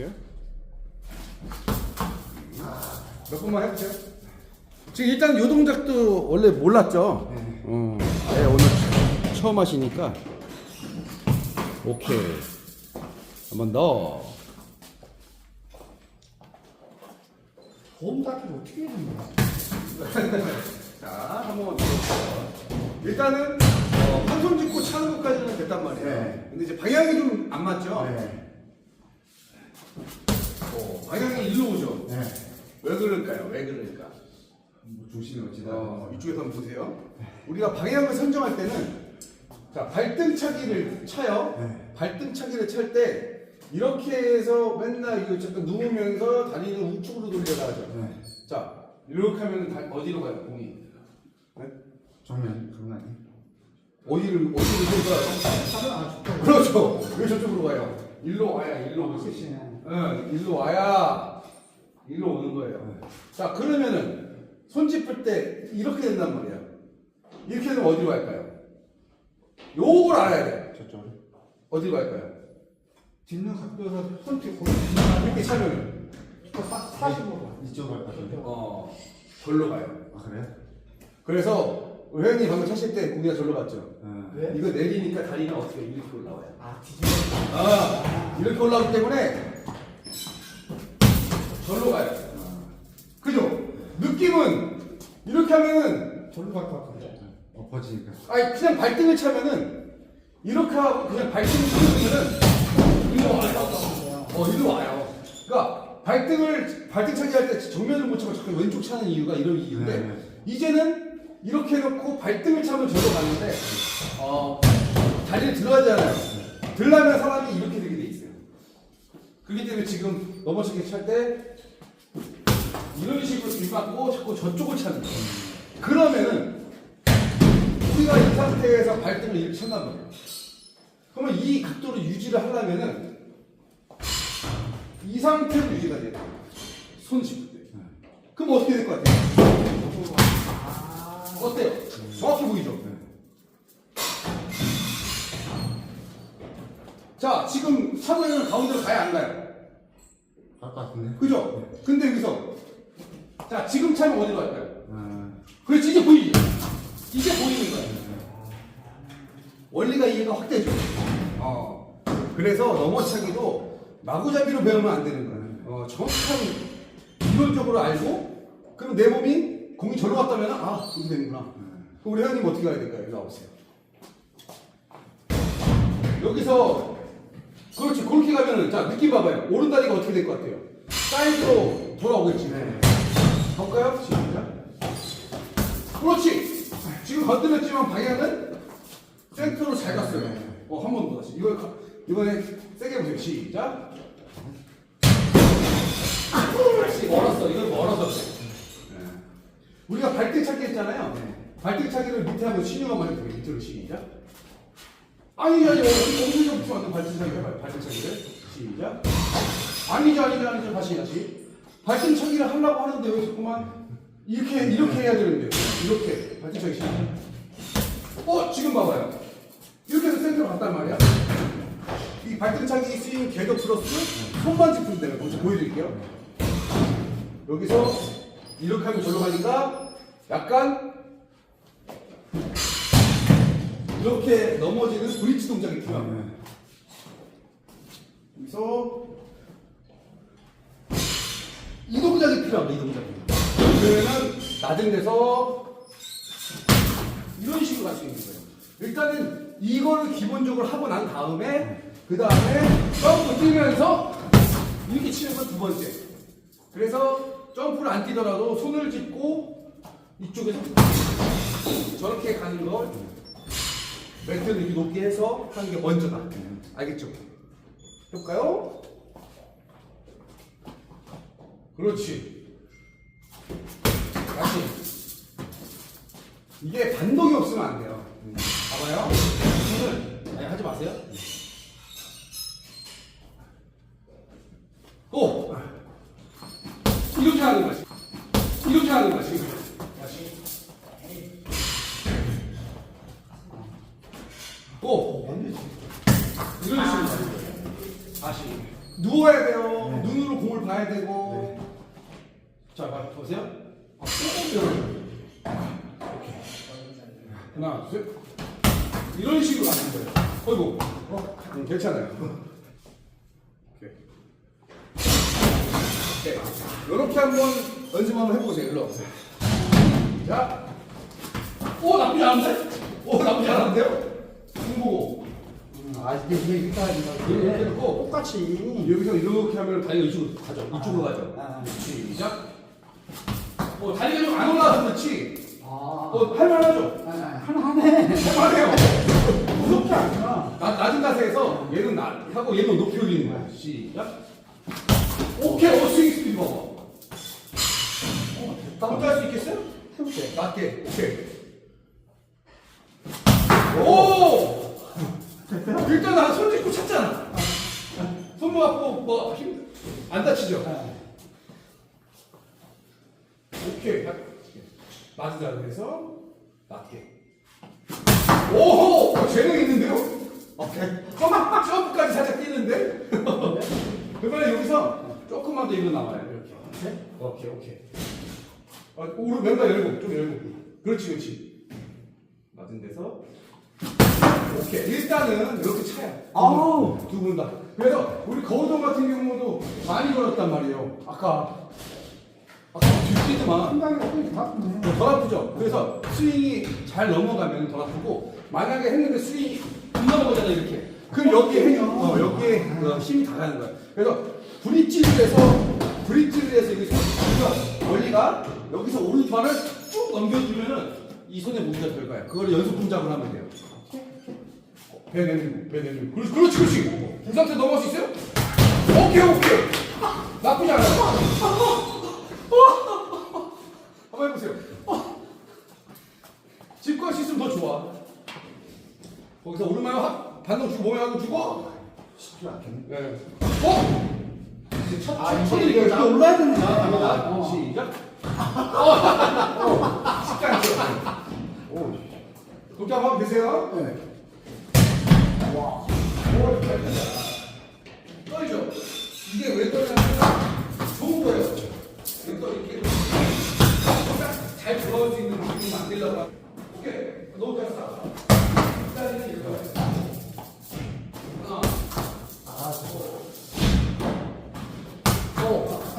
보세요. 몇 번만 해보세요. 지금 일단 요 동작도 원래 몰랐죠? 네. 어, 네, 오늘 처음 하시니까. 오케이. 한번 더. 보험 닫기를 어떻게 해야 되는 거야? 자, 한번 일단은 어, 한손 짚고 차는 것까지는 됐단 말이에요. 네. 근데 이제 방향이 좀 안 맞죠? 네. 왜 그럴까요? 왜 그럴까? 뭐 중심이 어찌다. 어, 이쪽에서 한번 보세요. 우리가 방향을 선정할 때는 자 발등차기를 차요. 네. 발등차기를 찰 때 이렇게 해서 맨날 이거 잠깐 누우면서 다리는 우측으로 돌려라 하죠. 네. 자 이렇게 하면 다- 어디로 가요? 공이 네? 정면 정면이. 어디를 어디로 돌까요? 하면 아 좋다. 그렇죠. 왜 저쪽으로 가요? 일로 와야 일로 오지. 그렇지. 응, 일로 와야 일로 오는 거예요. 자, 그러면은 손 짚을 때 이렇게 된단 말이야. 이렇게 되면 어디로 갈까요? 요걸 알아야 돼. 저쪽으로. 어디로 갈까요? 딛는 각도에서 손 뒤에 거기 이렇게 차면은 사십으로 이쪽으로 갈 거거든요. 어 절로 가요. 아 그래요? 그래서 우리 회원님 방금 차실 때 공기가 절로 갔죠. 네. 이거 내리니까 다리는 어떻게 이렇게 올라와요? 아 뒤집어. 아 이렇게 올라오기 때문에 절로 가요. 그죠? 느낌은 이렇게 하면은 절로 갈 것 같은데. 엎어지니까. 아니 그냥 발등을 차면은 이렇게 하고 그냥 발등을 차면은 일로 와요. 어 일로 와요. 그러니까 발등을 발등 차기 할 때 정면을 못 차고 자꾸 왼쪽 차는 이유가 이런 이유인데 네, 네. 이제는 이렇게 해놓고 발등을 차면 절로 가는데 어 다리를 들어가잖아요. 들려면 사람이 이렇게 되게 돼 있어요. 그렇기 때문에 지금 넘어지게 찰때 이런 식으로 들받고 자꾸 저쪽을 차는 거예요. 그러면은 우리가 이 상태에서 발등을 이렇게 쳤단 말이에요. 그러면 이 각도를 유지를 하려면은 이 상태로 유지가 돼야 돼요. 손 짚을 때. 그럼 어떻게 될 것 같아요? 어때요? 정확히 보이죠? 자, 지금 차고에는 가운데로 가야 안 가요? 갈것 같은데. 그죠? 근데 여기서 자, 지금 차면 어디로 갈까요? 아, 그렇지, 이제 보이죠? 이제 보이는 거예요. 원리가 이해가 확 되죠? 어. 그래서 넘어차기도 마구잡이로 배우면 안 되는 거예요. 어, 정확한 이론적으로 알고, 그럼 내 몸이 공이 절로 갔다면, 아, 이렇게 되는구나. 그럼 우리 회원님 어떻게 가야 될까요? 여기 나오세요. 여기서, 그렇지, 그렇게 가면은, 자, 느낌 봐봐요. 오른 다리가 어떻게 될 것 같아요? 사이드로 돌아오겠지. 네. 볼까요? 그렇지. 지금 건드렸지만 방향은 센터로 잘 갔어요. 어, 한 번 더 다시. 이거 가- 이번에 세게 보세요. 시작. 다시 멀었어. 이건 멀어서 그래. 네. 우리가 발등 차기 했잖아요. 발등 차기를 밑에 하면 신유가 많이 보여. 밑으로 시작. 아니 아니 어디 좀 붙이면 발등 해봐요. 발등 차기를 시작. 아니죠 아니죠 아니죠 다시 다시. 차기를 하려고 하는데 왜 자꾸만 이렇게 이렇게 해야 되는데 이렇게 차기 시작. 어 지금 봐봐요. 이렇게 해서 센터로 갔단 말이야. 이 발등차기 스윙 궤도 플러스 손만 짚으면 돼요. 먼저 보여드릴게요. 여기서 이렇게 하면 절로 가니까 약간 이렇게 넘어지는 브릿지 동작이 필요합니다. 여기서 동작이 필요합니다. 이 동작이. 그러면 낮은 데서 이런 식으로 갈 수 있는 거예요. 일단은 이거를 기본적으로 하고 난 다음에 그 다음에 점프 뛰면서 이렇게 치는 건 두 번째. 그래서 점프를 안 뛰더라도 손을 짚고 이쪽에서 저렇게 가는 걸 매트를 이렇게 높게 해서 하는 게 먼저다. 알겠죠? 해볼까요? 그렇지. 다시. 이게 반동이 없으면 안 돼요. 봐봐요. 손을 아니 하지 마세요. 또 이렇게 하는 거지. 이렇게 하는 거지. 다시. 또 이런 식으로. 다시. 누워야 돼요. 눈으로 공을 봐야 되고. 자, 봐, 보세요. 아, 이렇게. 하나, 둘, 셋. 이런 식으로 가는 거예요. 어이구. 어, 음, 괜찮아요. 오케이. 오케이. 이렇게 한번 연습 한번 해보세요. 일로 와보세요. 자. 오, 나쁘지 않은데? 오, 나쁘지 않은데요? 중보고. 아 이게 이게 이렇게 하는 이렇게 거지. 놓고 똑같이. 여기서 이렇게 하면 다리가 이쪽으로 가죠. 이쪽으로 가죠. 아. 시작. 어, 다리가 좀 안 올라와서 그렇지. 아. 어, 할만하죠? 아, 하나 하네. 할만해요. 그렇게 아니야. 나, 낮은 자세에서 얘는 나, 하고 얘는 높이 올리는 거야. 시작. 오케이, 어, 스윙 스피드 봐봐. 어, 됐다. 혼자 할 수 있겠어요? 해볼게. 낮게. 오케이. 오! 일단 나손 짚고 찼잖아. 손 모아고 뭐 힘, 안 다치죠? 아. 오케이. 낮은 자세에서 낮게. 오호! 어, 재능 있는데요? 오케이. 점프, 점프까지 살짝 뛰는데? 그러면 여기서 조금만 더 일로 나와요. 이렇게. 오케이, 오케이. 아, 오른 왼발 열고, 좀 열고. 그렇지, 그렇지. 맞은 데서. 오케이. 일단은 이렇게 차요. 아우. 두 분 다. 그래서 우리 거우동 같은 경우도 많이 걸었단 말이에요. 아까. 어떻게 다 아프네. 더 아프죠? 그래서 스윙이 잘 넘어가면 더 아프고 만약에 했는데 스윙이 안 넘어가잖아 이렇게. 그럼 여기에 힘- 어, 여기에 어, 힘이 다 가는 거야. 그래서 브릿지를 해서 브릿지를 해서 이게 손 원리가 여기서 오른발을 쭉 넘겨주면은 이 손에 무게가 들어가요. 그걸 연속 동작을 하면 돼요. 배 내밀고 배 내밀고. 그렇지 그렇지 그렇지. 이 상태 넘어갈 수 있어요? 오케이 오케이 나쁘지 않아요 한번 해보세요. 짚고 할 수 있으면 더 좋아. 거기서 오른발 확 반동 주고 몸에 반동 주고. 쉽지 않겠네. 네. 어? 이제 첫, 아, 첫, 이게 이렇게 올라야 되는 자, 거야. 갑니다. 어. 시작. 어. 어. 않죠? 오. 그렇게 한번 계세요. 네. 와. 떨죠? 이게 왜 떨냐면 좋은 거예요. 왜 떨, 이렇게. 잘 들어갈 수 있는 느낌이 만들려고. 오.